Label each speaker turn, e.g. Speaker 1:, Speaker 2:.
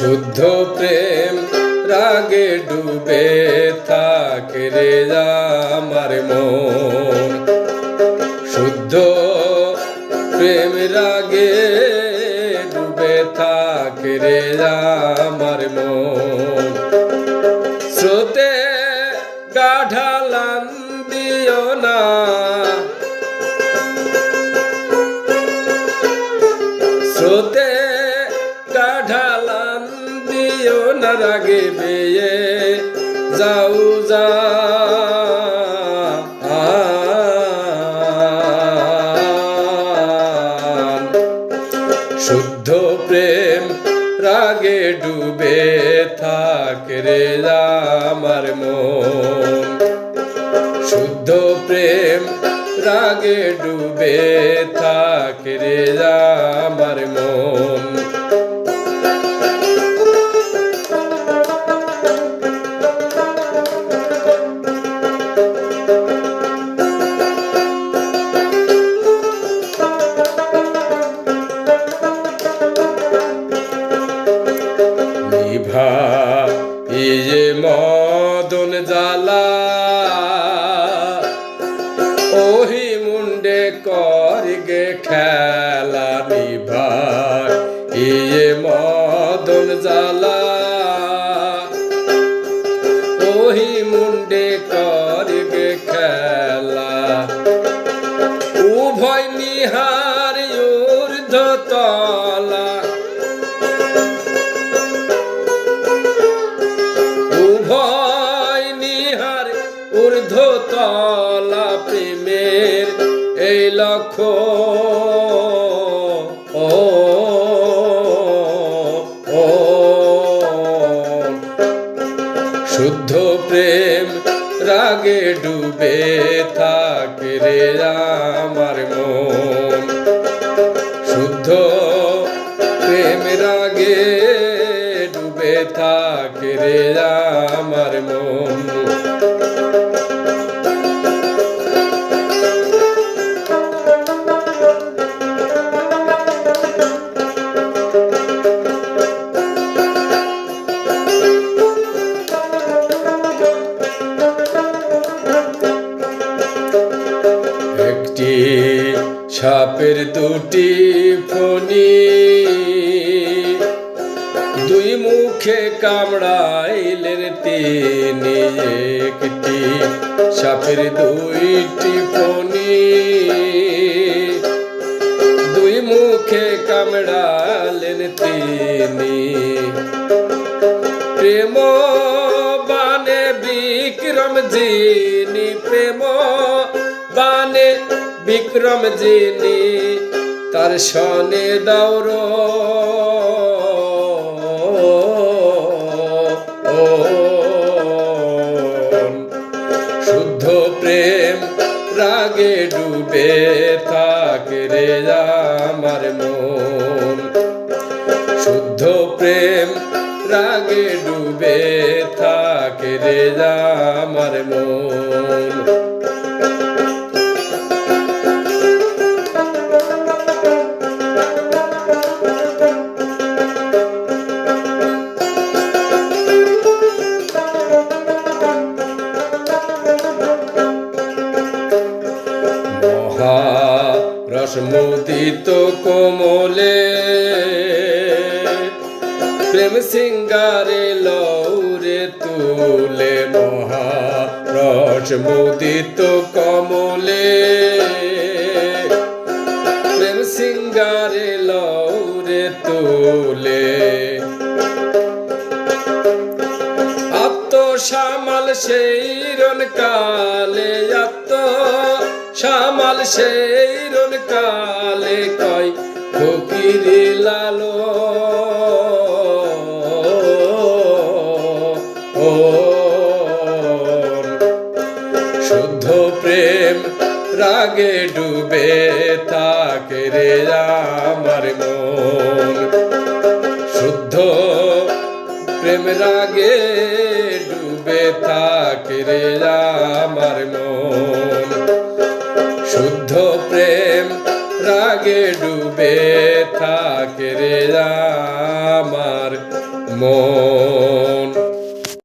Speaker 1: শুদ্ধ প্রেম রাগে ডুবে থাকে রে আমার মন। শুদ্ধ প্রেম রাগে ডুবে থাকে রে আমার মন। স্রোতে গাঢালান দিও না। স্রোতে গাঢালান দিও না বেয়ে, যাও যা। শুদ্ধ প্রেম রাগে ডুবে থাকে রে আমার মন। শুদ্ধ প্রেম রাগে ডুবে থাকে রে নিভা এই যে মদন জ্বালা। ওহি মুন্ডে কর খেলা নিভা এই যে মদন জ্বালা। ওহি মুন্ডে কর প্রেমের এই লক্ষ্য। শুদ্ধ প্রেম রাগে ডুবে থাকে রে আমার মন। শুদ্ধ প্রেম রাগে ডুবে থাকে রে সাপের দুটি ফণি। দুই মুখে কামড়াইলেন তিনি একটি। সাপের দুইটি ফণি। দুই মুখে কামড়ালেন তিনি। প্রেম বানে বিক্রম জিনি প্রেম বিক্রম জিনি তার সনে দৌর শুদ্ধ প্রেম রাগে ডুবে থাকে রে আমার মন। শুদ্ধ প্রেম রাগে ডুবে থাকে রে আমার মন। রসমুদিত কোমলে। প্রেম সিঙ্গারে লৌরে তুলে মহা রসমুদিত কমলে। প্রেম সিঙ্গারে লৌরে তুলে। আত্ম সামাল সেই রন কালে আত্ম সেই রন কালে কয় ফকিরি লালো শুদ্ধ প্রেম রাগে ডুবে থাকে রে আমার মন। শুদ্ধ প্রেম রাগে ডুবে থাকে রে আমার মন। শুদ্ধ প্রেম রাগে ডুবে থাকে রে আমার মন।